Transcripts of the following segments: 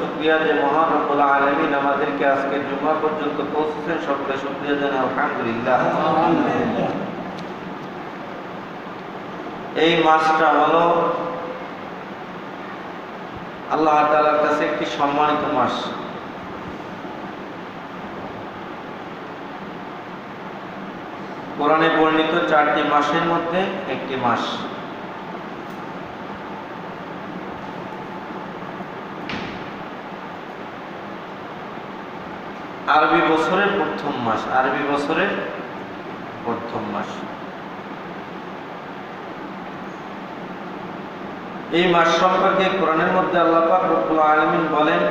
শুক্রিয়া যে মহান রব্বুল আলমিন আমাদেরকে আজকে জুমা পর্যন্ত পৌঁছেছেন। শুক্রিয়া আলহামদুলিল্লাহ। এই মাসটা হলো আল্লাহ তালার কাছে একটি সম্মানিত মাস। কোরআনে বর্ণিত চারটি মাসের মধ্যে একটি মাস। আরবি বছরের প্রথম মাস, আরবি বছরের প্রথম মাস। এই মাস সম্পর্কে কোরআনের মধ্যে আল্লাহ রব্বুল আলামিন বলেন,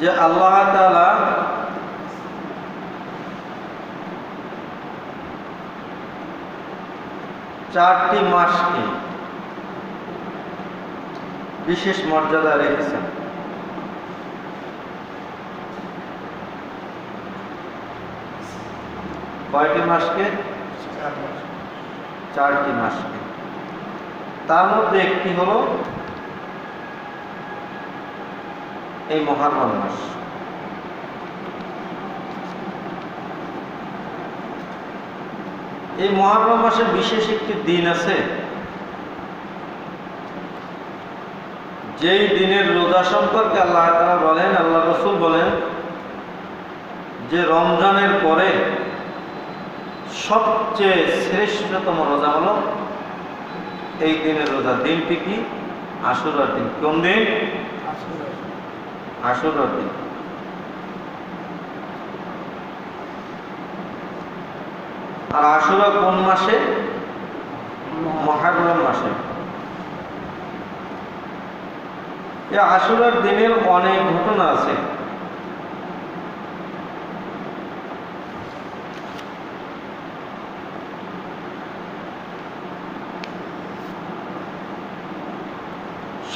যে আল্লাহ চারটি মাসকে বিশেষ মর্যাদা রেখেছেন। কয়টি মাসকে? চারটি মাসকে। তার মধ্যে একটি হলো এই মহারম মাস। এই মহারম মাসে বিশেষ একটি দিন আছে। যেই দিনের রোজা সম্পর্কে আল্লাহ তারা বলেন, আল্লাহ রসুল বলেন, যে রমজানের পরে সবচেয়ে শ্রেষ্ঠতম রোজা হলো এই দিনের রোজা দিনটি কি? আশুরার দিন। কোন দিন? আশুরার দিন। আর আশুরা কোন মাসে? মহারম মাসে। এই আশুরার দিনের অনেক ঘটনা আছে।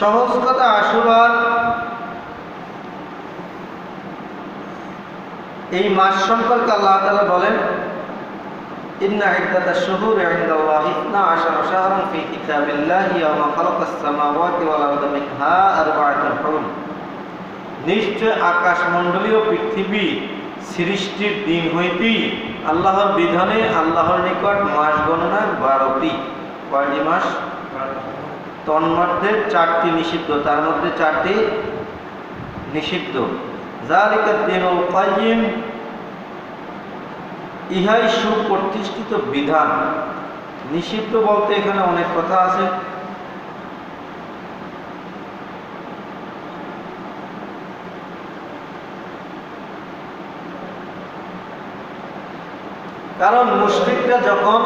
সহজ কথা আশুরার এই মাস সম্পর্কে আল্লাহ তাআলা বলেন إن عدة الشهور عند الله اثنا عشر شهرا في كتاب الله يوم خلق السماوات والأرض منها أربعة حرم নিশ্চয় আকাশ মণ্ডলীয় পৃথিবী সৃষ্টির দিন হইতেই আল্লাহর বিধানে আল্লাহর নিকট মাস গণনায় বারোটি কয়টি মাস তন্মধ্যে চারটি নিষিদ্ধ তার মধ্যে চারটি নিষিদ্ধ জালিকা দিনুল কাইয়িম ইহাই সুপ্রতিষ্ঠিত বিধান। নিষিদ্ধ বলতে এখানে অনেক কথা আছে। কারণ মুসলিকরা যখন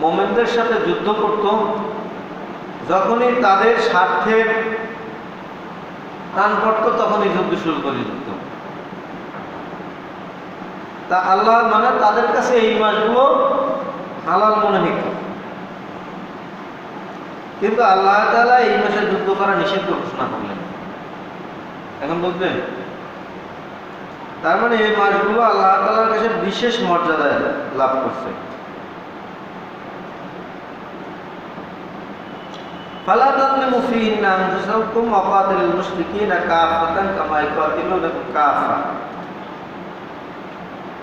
মোমেনদের সাথে যুদ্ধ করত, যখনই তাদের স্বার্থের প্রাণ পড়তো, তখনই যুদ্ধ শুরু করে দিত। তা আল্লাহ মানে তাদের কাছে এই মাসগুলো হালাল মনে হইত কিন্তু আল্লাহ তালা এই মাসে যুদ্ধ করা নিষিদ্ধ ঘোষণা করলেন এখন বুঝলেন তার মানে এই মাসগুলো আল্লাহ তালার কাছে বিশেষ মর্যাদায় লাভ করছে فلا تظلموا فيهن أنفسكم وقاتلوا المشركين كافة كما يقاتلونكم كافة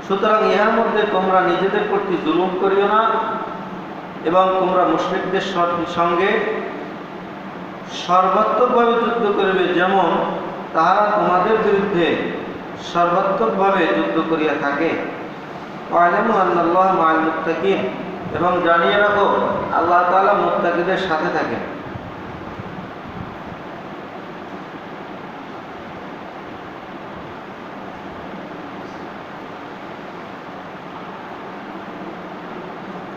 সুতরাং ইহার মধ্যে তোমরা নিজেদের প্রতি জুলুম করিও না এবং তোমরা মুসলিকদের সঙ্গে সর্বাত্মকভাবে যুদ্ধ করবে, যেমন তাহারা তোমাদের বিরুদ্ধে সর্বাত্মকভাবে যুদ্ধ করিয়া থাকে। আল্লাহ মাল মুত্তাকিন। এবং জানিয়ে রাখো, আল্লাহ তালা মুত্তাকিদের সাথে থাকেন।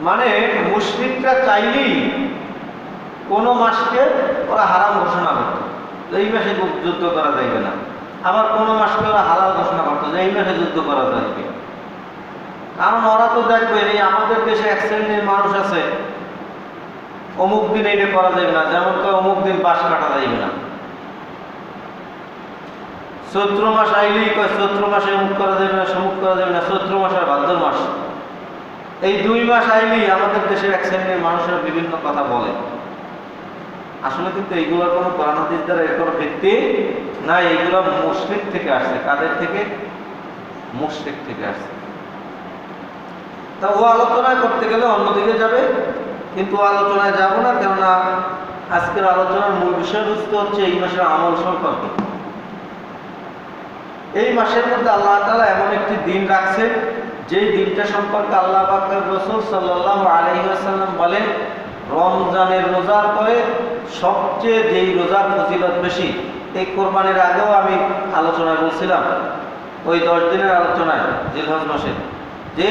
মানে মুসলিমরা চাইলেই কোনো মাসকে ওরা হারাম ঘোষণা করত। এই মাসে যুদ্ধ করা যাইবে না। আবার কোনো মাসকে ওরা হালাল ঘোষণা করতো যে এই মাসে যুদ্ধ করা যাইবে। কারণ ওরা তো দেখবে এই আমাদের দেশে এক শ্রেণির মানুষ আছে। অমুক দিন এটা করা যাবে না, যেমন তো অমুক দিন বাস কাটা যাইবে না। চৈত্র মাস আইলেই চৈত্র মাসে অমুক করা যাবে না, সমুক করা যাবে না, চৈত্র মাস আর ভাদ্র মাস। এই দুই মাস আইলেই আমাদের দেশের এক শ্রেণির মানুষের বিভিন্ন কথা বলে। আসলে কিন্তু এইগুলোর কোনো কোরআন দ্বারা এর কোনো ভিত্তি না এইগুলো মুশরিক থেকে আসছে। কাদের থেকে? মুশরিক থেকে আসছে। তা ও আলোচনায় করতে গেলে অন্যদিকে যাবে, কিন্তু আলোচনায় যাব না, কেননা আজকের আলোচনার মূল বিষয়বস্তু হচ্ছে এই মাসের আমল সম্পর্কে। এই মাসের মধ্যে আল্লাহ তাআলা এমন একটি দিন রাখছে যেই দিনটা সম্পর্কে আল্লাহ পাকের রসুল সাল্লাল্লাহু আলাইহি ওয়াসাল্লাম বলেন, রমজানের রোজার পরে সবচেয়ে যেই রোজার ফজিলত বেশি, এই কোরবানির আগেও আমি আলোচনায় বলছিলাম, ওই দশ দিনের আলোচনায়, জিলহজ মাসে, যে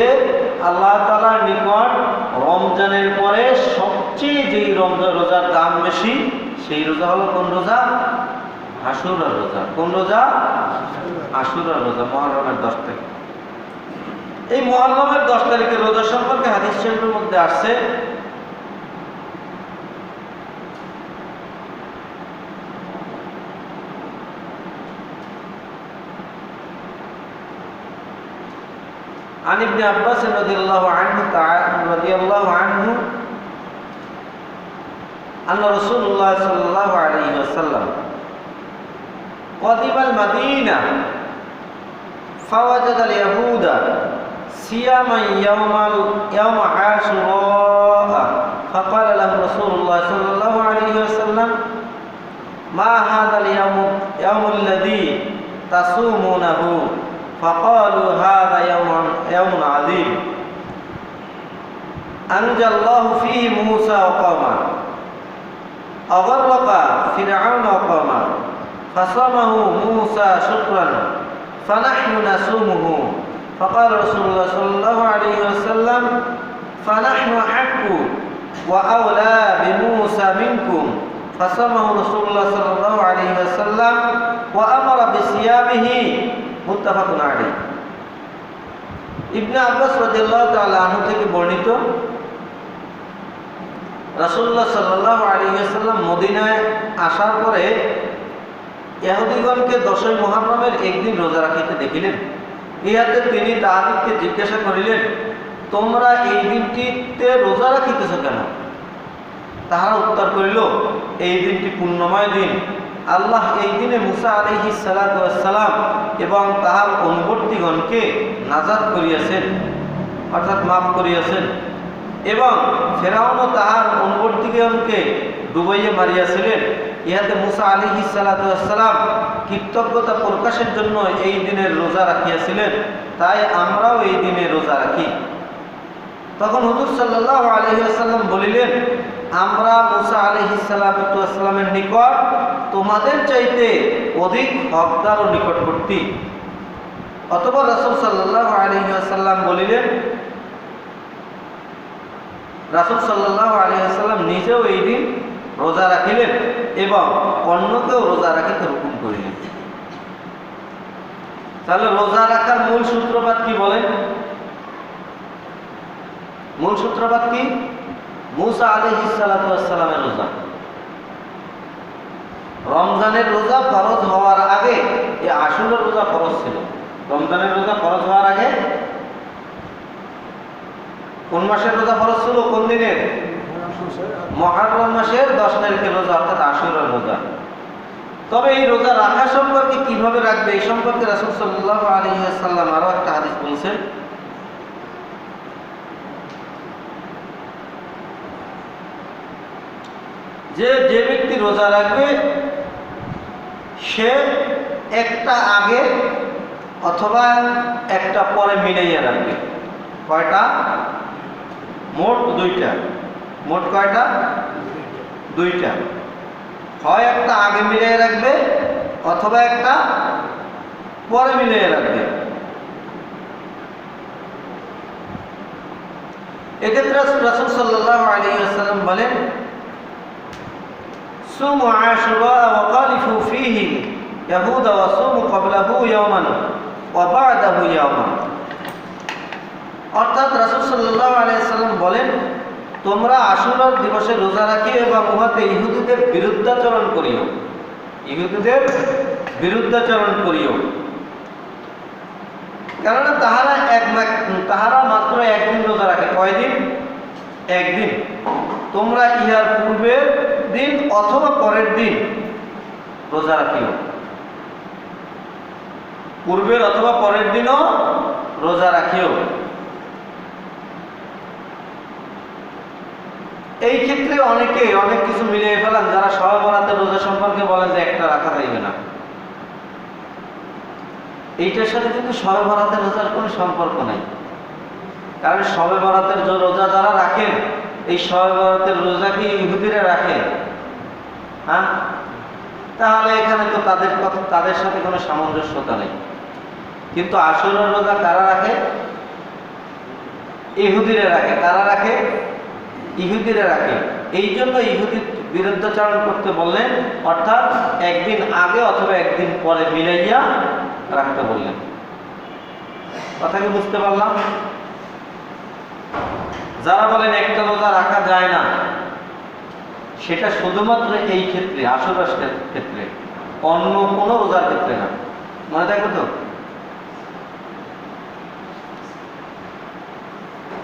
আল্লাহ তালার নিকট রমজানের পরে সবচেয়ে যেই রমজান রোজার দাম বেশি, সেই রোজা হলো কোন রোজা? আশুরার রোজা। কোন রোজা? আশুরার রোজা, মহরমের দশ তারিখ। এই মহরমের দশ তারিখের রোজা সম্পর্কে হাদিস শরীফের মধ্যে আসছে عن ابن عباس رضي الله عنه تعالى رضي الله عنه أن رسول الله صلى الله عليه وسلم قدم المدينة فوجد اليهود صياما يوم يوم عاشوراء. فقال لهم رسول الله صلى الله عليه وسلم ما هذا اليوم يوم الذي تصومونه? فقالوا هذا يوم يوم عظيم. أنجى الله فيه موسى وقومه. أغرق فرعون وقومه. فصامه موسى شكرا. فنحن نصومه. فقال رسول الله صلى الله عليه وسلم فنحن أحق وأولى بموسى منكم فصامه رسول الله صلى الله عليه وسلم وأمر بصيامه মুত্তাফাক আলী ইবনে আব্বাস রাদিয়াল্লাহু তাআলা আনহু থেকে বর্ণিত রাসূলুল্লাহ সাল্লাল্লাহু আলাইহি ওয়াসাল্লাম মদিনায় আসার পরে ইহুদিগণকে দশই মুহররমের একদিন রোজা রাখিতে দেখিলেন ইহাতে তিনি তাহাদিগকে জিজ্ঞাসা করিলেন, তোমরা এই দিনটিতে রোজা রাখিতেছ কেন? তাহারা উত্তর করিল, এই দিনটি পুণ্যময় দিন। আল্লাহ এই দিনে মুসা আলহি সালাম এবং তাহার অনুবর্তীগণকে নাজাদ করিয়াছেন, অর্থাৎ মাফ করিয়াছেন এবং ফেরাউনও তাহার অনুবর্তীগণকে ডুবাইয়া মারিয়াছিলেন। ইহাতে মুসা আলিহি সালাম কৃতজ্ঞতা প্রকাশের জন্য এই দিনের রোজা রাখিয়াছিলেন। তাই আমরাও এই দিনে রোজা রাখি। তখন হুজুর সাল্লাহ আলহিহাসাল্লাম বলিলেন, আমরা মুসা আলহিসাল্লামের নিকট তোমাদের চাইতে অধিক হকদার ও নিকটবর্তী। অতপর রাসুল সাল্লাহ আলহিহাসাল্লাম বলিলেন, রাসুল সাল্লাহ আলহিহাসাল্লাম নিজেও এই দিন রোজা রাখিলেন এবং অন্যকেও রোজা রাখিতে হুকুম করিলেন। তাহলে রোজা রাখার মূল সূত্রপাত কি বলেন মূল সূত্রপাত কি? মুসা আলহি সালামের রোজা। রমজানের রোজা ফরজ হওয়ার আগে এই আসলের রোজা ফরজ ছিল। রমজানের রোজা ফরজ হওয়ার আগে কোন মাসের রোজা ফরজ ছিল? কোন দিনের? মহারম মাসের দশ তারিখের রোজা, অর্থাৎ আশুরের রোজা। তবে এই রোজা রাখা সম্পর্কে কীভাবে রাখবে, এই সম্পর্কে রাসুল সাল্লাহ আলী আরও একটা হাদিস বলছেন। যে যে ব্যক্তি রোজা রাখবে, সে একটা আগে অথবা একটা পরে মিলাইয়া রাখবে। কয়টা? মোট দুইটা। মোট কয়টা দুইটা হয় একটা আগে মিলিয়ে রাখবে অথবা একটা পরে মিলিয়ে রাখবে এক্ষেত্রে রাসুল সাল্লাহ আলী আসসালাম বলেন صوموا عاشوراء وخالفوا فيه يهود وصوموا قبله يوما وبعده يوما অর্থাৎ রাসূল সাল্লাল্লাহু আলাইহি সাল্লাম বলেন তোমরা আশুরার দিবসে রোজা রাখি এবং উহাতে ইহুদিদের বিরুদ্ধাচরণ করিও। ইহুদিদের বিরুদ্ধাচরণ করিও। কেননা তাহারা এক তাহারা মাত্র একদিন রোজা রাখে। কয়দিন? একদিন। তোমরা ইহার পূর্বে দিন অথবা পরের দিন রোজা রাখিও। পূর্বের অথবা পরের দিনও রোজা রাখিও। এই ক্ষেত্রে অনেকে অনেক কিছু মিলিয়ে ফেলেন, যারা সবাই রোজা সম্পর্কে বলেন যে একটা রাখা যাইবে না। এইটার সাথে কিন্তু সবে রোজার কোনো সম্পর্ক নাই। কারণ সবে বরাতের রোজা যারা রাখেন, এই সবে বরাতের রোজা কি ইহুদিরা রাখে? হ্যাঁ? তাহলে এখানে তো তাদের কথা তাদের সাথে কোনো সামঞ্জস্যতা নেই। কিন্তু আসরের রোজা কারা রাখে? ইহুদিরা রাখে। কারা রাখে? ইহুদিরা রাখে। এই জন্য ইহুদির বিরুদ্ধাচরণ করতে বললেন, অর্থাৎ একদিন আগে অথবা একদিন পরে মিলাইয়া রাখতে বললেন। কথা কি বুঝতে পারলাম? যারা বলেন একটা রোজা রাখা যায় না, সেটা শুধুমাত্র এই ক্ষেত্রে আসরার ক্ষেত্রে, অন্য কোনো রোজার ক্ষেত্রে না। মনে থাকবে তো?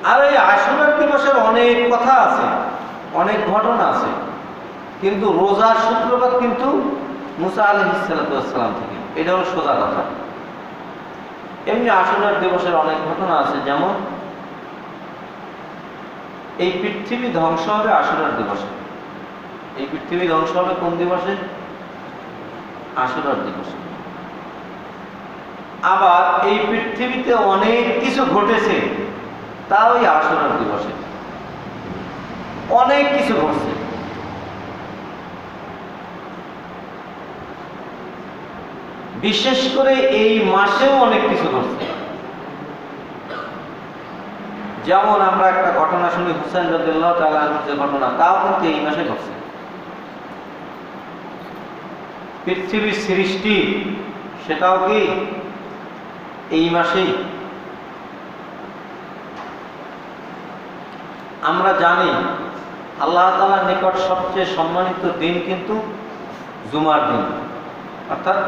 আর এই আশুরার দিবসের অনেক কথা আছে, অনেক ঘটনা আছে। কিন্তু রোজার সূত্রপাত কিন্তু মুসা আলহ ইসালাতাম থেকে। এটা হলো সোজা কথা। এমনি আশুরার দিবসের অনেক ঘটনা আছে, যেমন এই পৃথিবী ধ্বংস হবে আশুরার দিবসে। এই পৃথিবী ধ্বংস হবে কোন দিবসে? আশুরার দিবসে। আবার এই পৃথিবীতে অনেক কিছু ঘটেছে তা ওই আশুরার দিবসে। অনেক কিছু ঘটছে। বিশেষ করে এই মাসেও অনেক কিছু ঘটছে। যেমন আমরা একটা ঘটনা শুনি হুসেন যে ঘটনা, তাও কিন্তু এই মাসে ঘটছে। পৃথিবীর সৃষ্টি, সেটাও কি? এই মাসেই। আমরা জানি আল্লাহ তালার নিকট সবচেয়ে সম্মানিত দিন কিন্তু জুমার দিন। অর্থাৎ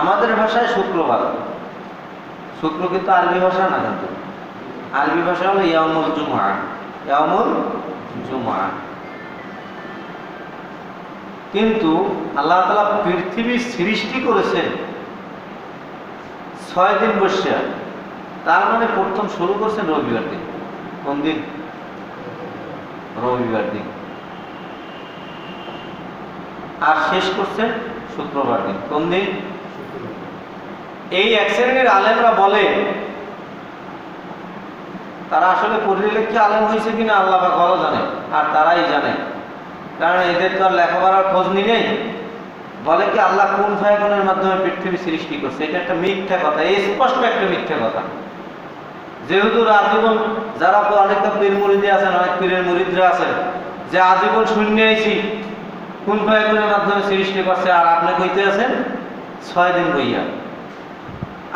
আমাদের ভাষায় শুক্রবার। শুক্র কিন্তু আরবি ভাষা না কিন্তু। আরবি ভাষা হলো ইয়ামুল জুমা ইয়ামুল জুমা কিন্তু আল্লাহ তালা পৃথিবী সৃষ্টি করেছেন ছয় দিন বসে তার মানে প্রথম শুরু করছেন রবিবার দিন। কোন দিন? রবিবার দিন। আর শেষ করছেন শুক্রবার দিন। কোন দিন? এই এক শ্রেণির আলেমরা বলে তারা আসলে পরিলেখ্য আলেম হয়েছে কিনা আল্লাহ বা ভালো জানে আর তারাই জানে। কারণ এদের তো আর লেখাপড়ার খোঁজ নি নেই। বলে কি আল্লাহ কোন ফায়গুনের মাধ্যমে পৃথিবী সৃষ্টি করছে? এটা একটা মিথ্যা কথা এই স্পষ্ট একটা মিথ্যা কথা। যেহেতু আজীবন যারা অনেক পীর মুরিদি আছেন, অনেক পীরের মুরিদরা আছেন, যে আজীবন শূন্য আইছি কোন ফায়গুনের মাধ্যমে সৃষ্টি করছে, আর আপনি কইতে আছেন, ছয় দিন বইয়া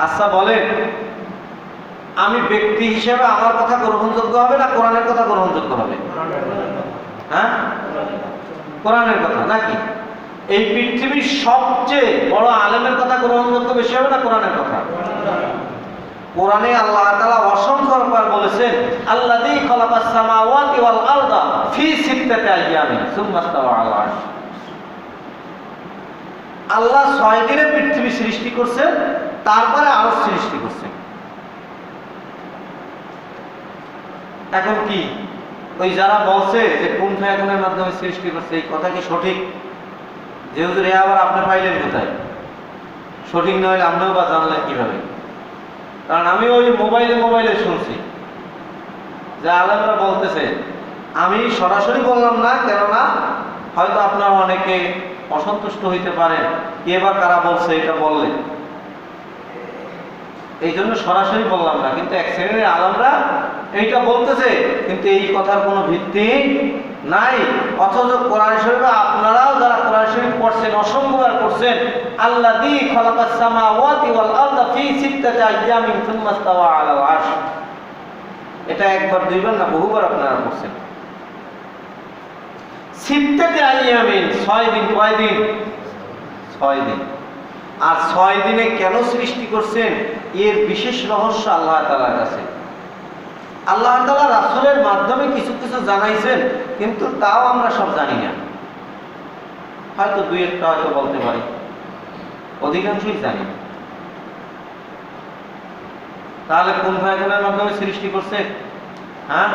আচ্ছা বলেন, আমি ব্যক্তি হিসেবে আমার কথা গ্রহণযোগ্য হবে না কোরআনের কথা গ্রহণযোগ্য হবে? হ্যাঁ? কোরআনের কথা, নাকি? এই পৃথিবীর সবচেয়ে বড় আলেমের কথা গ্রহণযোগ্য বেশি হবে না কোরআনের কথা? কোরআনে আল্লাহ তাআলা অসংখ্য বার বলেছেন, আল্লাযী খালাকাস সামাওয়াতি ওয়াল আরদা ফি সিত্তাতি আইয়ামিন, সুম্মা ইস্তাওয়া আরশ। আল্লাহ ছয় দিনে পৃথিবী সৃষ্টি করছেন, তারপরে আরও সৃষ্টি করছেন। এখন কি? ওই যারা বলছে যে কোন ফায়াগুনের মাধ্যমে সৃষ্টি করছে, এই কথা কি সঠিক? যেহেতু রে আবার আপনি পাইলেন কোথায়? সঠিক না হলে আপনিও বা জানলেন কীভাবে? কারণ আমি ওই মোবাইলে মোবাইলে শুনছি। যে আলেমরা বলতেছে। আমি সরাসরি বললাম না, কেননা হয়তো আপনার অনেকে অসন্তুষ্ট হইতে পারেন। কে বা কারা বলছে এটা বললে? এই জন্য সরাসরি বললাম না, কিন্তু এক শ্রেণির আলমরা এইটা বলতেছে, কিন্তু এই কথার কোনো ভিত্তি নাই, অথচ কোরআন শরীফে আপনারাও যারা কোরআন শরীফ পড়ছেন অসংখ্যবার পড়ছেন আল্লাহ দি খলাকাস সামাওয়াতি ওয়াল আরদা ফি সিত্তাতি আইয়ামিন সুম্মা ইস্তাওয়া আলাল আরশ। এটা একবার, দুইবার না বহুবার আপনারা পড়ছেন। সিত্তাতি আইয়ামিন, ছয় দিন, কয় দিন? ছয় দিন। আর ছয় দিনে কেন সৃষ্টি করছেন? এর বিশেষ রহস্য আল্লাহ তালার কাছে। আল্লাহ তালা রাসুলের মাধ্যমে কিছু কিছু জানাইছেন, কিন্তু তাও আমরা সব জানি না। হয়তো দুই একটা হয়তো বলতে পারি। অধিকাংশই জানি। তাহলে কোন ফায়াগুনের মাধ্যমে সৃষ্টি করছে? হ্যাঁ?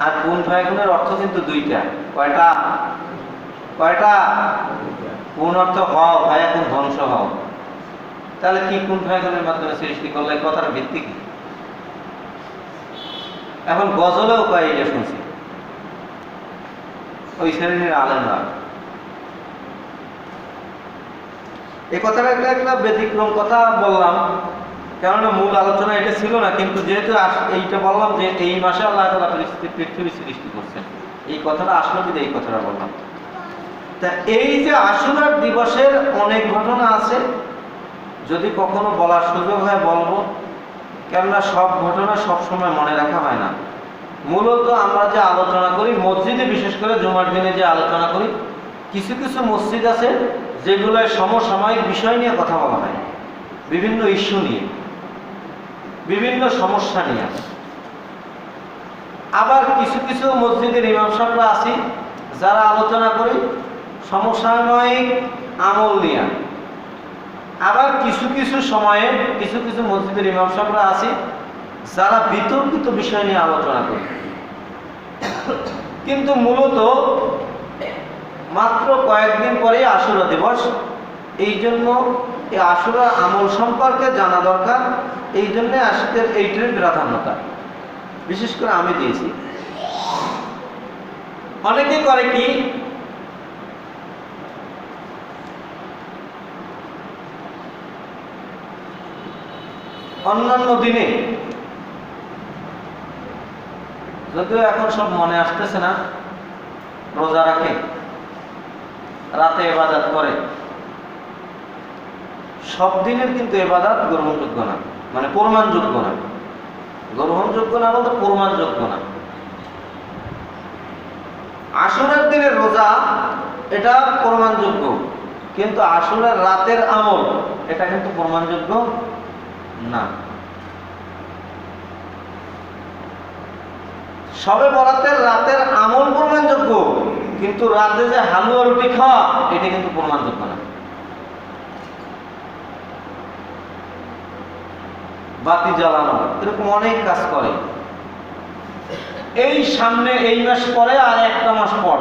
আর কোন ফায়াগুনের অর্থ কিন্তু দুইটা। কয়টা? কয়টা? কোন অর্থ হও ভায়া কোন ধ্বংস হও। তাহলে কি কোন ফায়াগুনের মাধ্যমে সৃষ্টি করলে? কথার ভিত্তি কি? এখন গজলেও কয় এটা শুনছি। ওই শ্রেণির আলেমরা। এই কথাটা একটা একটা ব্যতিক্রম কথা বললাম, কেননা মূল আলোচনা এটা ছিল না, কিন্তু যেহেতু এইটা বললাম যে এই মাসে আল্লাহ তালা পৃথিবী সৃষ্টি করছেন। এই কথাটা আসলো কিন্তু এই কথাটা বললাম। তা এই যে আশুরার দিবসের অনেক ঘটনা আছে, যদি কখনো বলার সুযোগ হয় বলব। কেননা সব ঘটনা সব সময় মনে রাখা হয় না। মূলত আমরা যে আলোচনা করি, মসজিদে বিশেষ করে জুমার দিনে যে আলোচনা করি, কিছু কিছু মসজিদ আছে যেগুলোয় সমসাময়িক বিষয় নিয়ে কথা বলা হয়। বিভিন্ন ইস্যু নিয়ে, বিভিন্ন সমস্যা নিয়ে। আবার কিছু কিছু মসজিদের ইমাম সাহেবরা আছি, যারা আলোচনা করি সমসাময়িক আমল নিয়ে। আবার কিছু কিছু সময়ে কিছু কিছু মসজিদের ইমাম সাহেবরা আছি, যারা বিতর্কিত বিষয় নিয়ে আলোচনা করে। কিন্তু মূলত মাত্র কয়েকদিন পরে আশুরা দিবস। এই জন্য এই আশুরা আমল সম্পর্কে জানা দরকার, এই জন্যে আশিদের এইটার প্রাধান্যতা। বিশেষ করে আমি দিয়েছি। অনেকে করে কি অন্যান্য দিনে যদিও এখন সব মনে আসতেছে না, রোজা রাখে, রাতে এবাদাত করে। সব দিনের কিন্তু এবাদাত গ্রহণযোগ্য না মানে প্রমাণযোগ্য না। গ্রহণযোগ্য না বলতে প্রমাণযোগ্য না। আসরের দিনের রোজা, এটা প্রমাণযোগ্য, কিন্তু আসরের রাতের আমল, এটা কিন্তু প্রমাণযোগ্য না। সবে বরাতের রাতের আমল প্রমাণযোগ্য, কিন্তু রাতে যে হালুয়া রুটি খাওয়া, এটা কিন্তু প্রমাণযোগ্য না। বাতি জ্বালানো, এরকম অনেক কাজ করে। এই সামনে এই মাস পরে আর একটা মাস পর,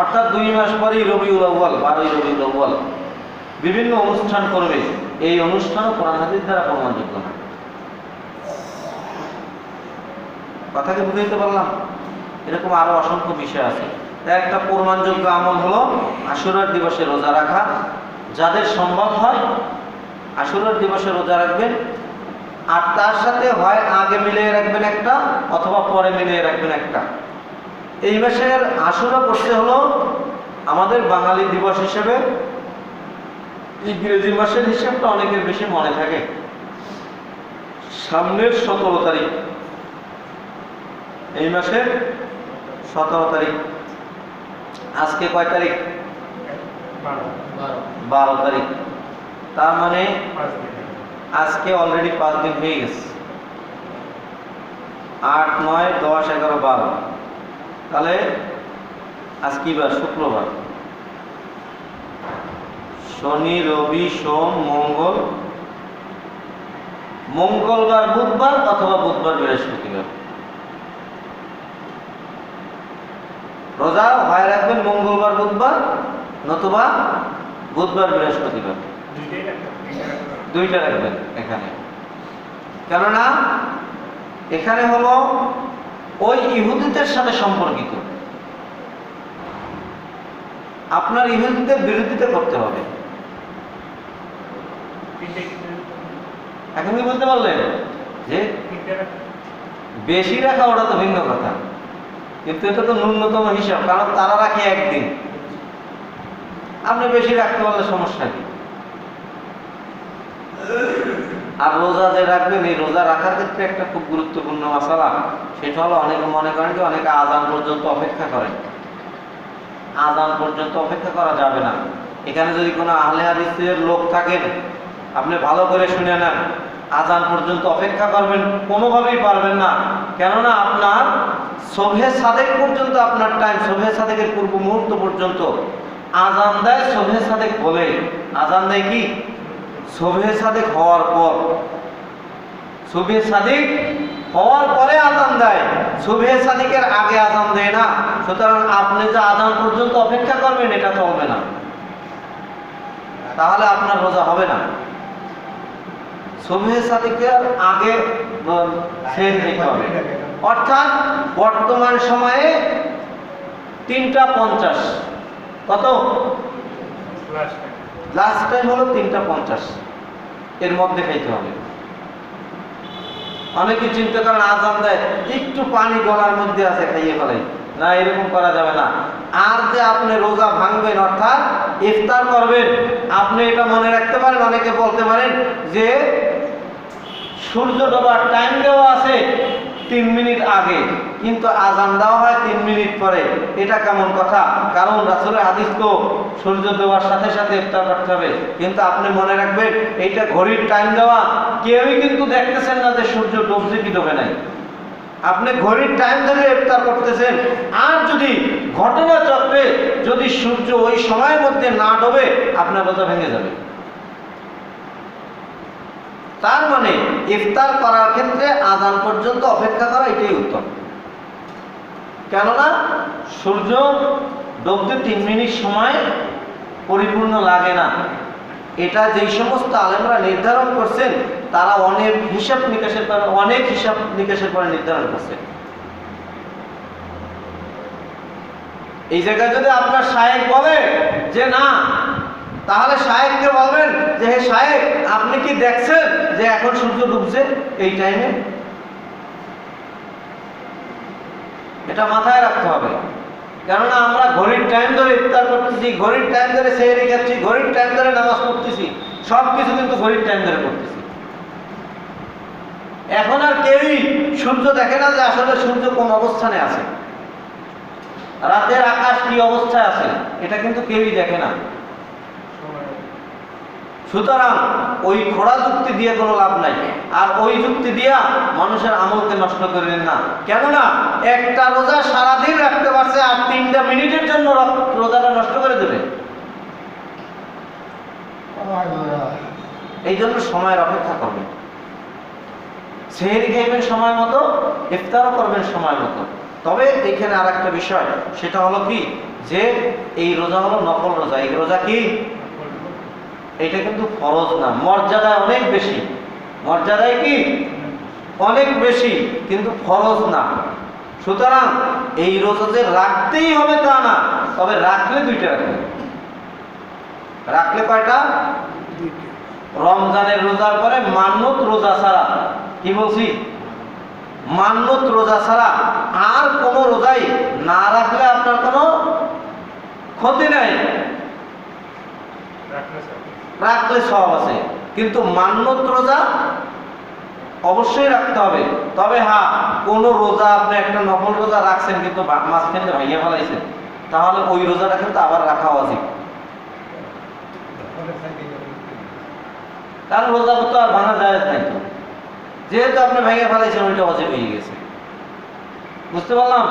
অর্থাৎ দুই মাস পরেই রবিউল আউ্বাল বারোই রবিউল আউ্বাল বিভিন্ন অনুষ্ঠান করবে। এই অনুষ্ঠানও কোরআন হাদিস দ্বারা প্রমাণযোগ্য। কথাকে বুঝাইতে পারলাম? এরকম আরও অসংখ্য বিষয় আছে। একটা প্রমাণযোগ্য আমল হলো আশুরার দিবসে রোজা রাখা। যাদের সম্ভব হয় আশুরার দিবসে রোজা রাখবেন। আর তার সাথে হয় আগে মিলিয়ে রাখবেন একটা অথবা পরে মিলিয়ে রাখবেন একটা। এই মাসের আশুরা পড়তে হলো আমাদের বাঙালি দিবস হিসেবে ইংরেজি মাসের হিসাবটা অনেকের বেশি মনে থাকে। সামনের সতেরো তারিখ। এই মাসের সতেরো তারিখ। আজকে কয় তারিখ? বারো। তারিখ। তার মানে আজকে অলরেডি পাঁচ দিন হয়ে গেছে। আট নয় দশ এগারো বারো। তাহলে আজ কি বার? শুক্রবার। শনি, রবি, সোম, মঙ্গল। মঙ্গলবার বুধবার অথবা বুধবার বৃহস্পতিবার। রোজা হয় রাখবেন মঙ্গলবার, বুধবার, নতুবা বুধবার, বৃহস্পতিবার। দুইটা রাখবেন এখানে। কেননা এখানে হলো ওই ইহুদিদের সাথে সম্পর্কিত। আপনার ইহুদিদের বিরোধিতা করতে হবে। এখন কি বলতে পারলেন? যে বেশি রাখা ওটা তো ভিন্ন কথা। কিন্তু এটা তো ন্যূনতম হিসাব, কারণ তারা রাখে একদিন। আপনি বেশি রাখতে পারলে সমস্যা কি? আর রোজা যে রাখবেন, এই রোজা রাখার ক্ষেত্রে একটা খুব গুরুত্বপূর্ণ মশালা সেটা হলো অনেকে মনে করেন যে অনেকে আজান পর্যন্ত অপেক্ষা করেন আজান পর্যন্ত অপেক্ষা করা যাবে না। এখানে যদি কোনো আহলে হাদিসের লোক থাকেন আপনি ভালো করে শুনে নেন। আজান পর্যন্ত অপেক্ষা করবেন, কোনোভাবেই পারবেন না। কেননা আপনার সভে সাদেক পর্যন্ত আপনার টাইম সভে সাদেকের পূর্ব মুহূর্ত পর্যন্ত। আজান দেয়, সভে সাদেক বলে। আজান দেয় কি? সভে সাদেক হওয়ার পর। সভে সাদেক হওয়ার পরে আজান দেয়। সভে সাদেকের আগে আজান দেয় না। সুতরাং আপনি যে আজান পর্যন্ত অপেক্ষা করবেন, এটা চলবে না। তাহলে আপনার রোজা হবে না। সভে সাদেকের আগে হবে? অর্থাৎ বর্তমান সময়ে তিনটা পঞ্চাশ। কত? লাস্ট টাইম হলো তিনটা পঞ্চাশ। এর মধ্যে খাইতে হবে। অনেকে চিন্তা করেন, আজান দেয়, একটু পানি গলার মধ্যে আছে, খাইয়ে ফেলাই না, এরকম করা যাবে না। আর যে আপনি রোজা ভাঙবেন, অর্থাৎ ইফতার করবেন, আপনি এটা মনে রাখতে পারেন, অনেকে বলতে পারেন যে সূর্য ডোবার টাইম দেওয়া আছে তিন মিনিট আগে, কিন্তু আজান দেওয়া হয় তিন মিনিট পরে। এটা কেমন কথা? কারণ রাসুলের হাদিস তো সূর্য দেওয়ার সাথে সাথে ইফতার করতে হবে। কিন্তু আপনি মনে রাখবেন, এইটা ঘড়ির টাইম দেওয়া। কেউই কিন্তু দেখতেছেন না যে সূর্য ডুবছে কি ডোবে নাই। আপনি ঘড়ির টাইম ধরে ইফতার করতেছেন। আর যদি ঘটনা চক্রে যদি সূর্য ওই সময়ের মধ্যে না ডোবে, আপনার রোজা ভেঙে যাবে। তার মানে ইফতার করার ক্ষেত্রে আজান পর্যন্ত অপেক্ষা করা এটাই উত্তম। কেননা সূর্য ডুবতে তিন মিনিট সময় পরিপূর্ণ লাগে না। এটা যেই সমস্ত আলেমরা নির্ধারণ করছেন, তারা অনেক হিসাব নিকাশের পরে, অনেক হিসাব নিকাশের পরে নির্ধারণ করছেন। এই জায়গায় যদি আপনার সাহেব বলে যে, না তাহলে সাহেবকে বলবেন যে, হে সাহেব, আপনি কি দেখছেন যে এখন সূর্য ডুবছে এই টাইমে এটা মাথায় রাখতে হবে। কেননা আমরা ঘড়ির টাইম ধরে ইফতার করতেছি, ঘড়ির টাইম ধরে সেহরি খাচ্ছি, ঘড়ির টাইম ধরে নামাজ পড়তেছি সব কিছু কিন্তু ঘড়ির টাইম ধরে করতেছি এখন আর কেউই সূর্য দেখে না যে আসলে সূর্য কোন অবস্থানে আছে। রাতের আকাশ কি অবস্থায় আছে, এটা কিন্তু কেউই দেখে না। সুতরাং ওই খোড়া যুক্তি দিয়ে কোনো লাভ নাই। আর ওই যুক্তি দিয়া মানুষের আমলকে নষ্ট করলেন না। কেননা একটা রোজা সারাদিন রাখতে পারছে আর তিনটা মিনিটের জন্য রোজাটা নষ্ট করে দেবে। এই জন্য সময়ের অপেক্ষা করবেন। সেহেরি খাইবেন সময় মতো, ইফতারও করবেন সময় মতো। তবে এখানে আর একটা বিষয়, সেটা হলো কি? যে এই রোজা হলো নকল রোজা। এই রোজা কি? এটা কিন্তু ফরজ না। মর্যাদা অনেক বেশি। মর্যাদায় কি? অনেক বেশি কিন্তু ফরজ না। সুতরাং এই রোজা যে রাখতেই হবে তা না তবে রাখলে দুইটা রাখবে রাখলে কয়টা? রমজানের রোজার পরে মান্যত রোজা ছাড়া। কি বলছি? মান্যত রোজা ছাড়া আর কোনো রোজাই না রাখলে আপনার কোনো ক্ষতি নাই। রাখলে সব আছে। কিন্তু মান্যত রোজা অবশ্যই রাখতে হবে। তবে হ্যাঁ কোনো রোজা আপনি একটা নকল রোজা রাখছেন কিন্তু মাঝখানে ভাইয়া ফেলাইছেন, তাহলে ওই রোজাটা কিন্তু আবার রাখা উচিত কারণ রোজা তো আর ভাঙা যায় নাই তো। যেহেতু আপনি ভেঙে ফেলাইছেন, ওইটা অজীব হয়ে গেছে। বুঝতে পারলাম?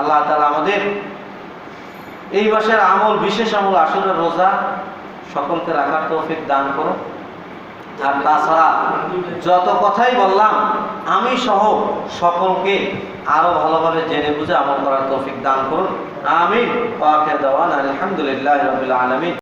আল্লাহ তালা আমাদের এই মাসের আমল, বিশেষ আমল আসলে রোজা, সকলকে রাখার তৌফিক দান করো। আর তাছাড়া যত কথাই বললাম, আমি সহ সকলকে আরও ভালোভাবে জেনে বুঝে আমল করার তৌফিক দান করুন। দেওয়ান দাওয়ান, আলহামদুলিল্লাহ রবিল আলমিন।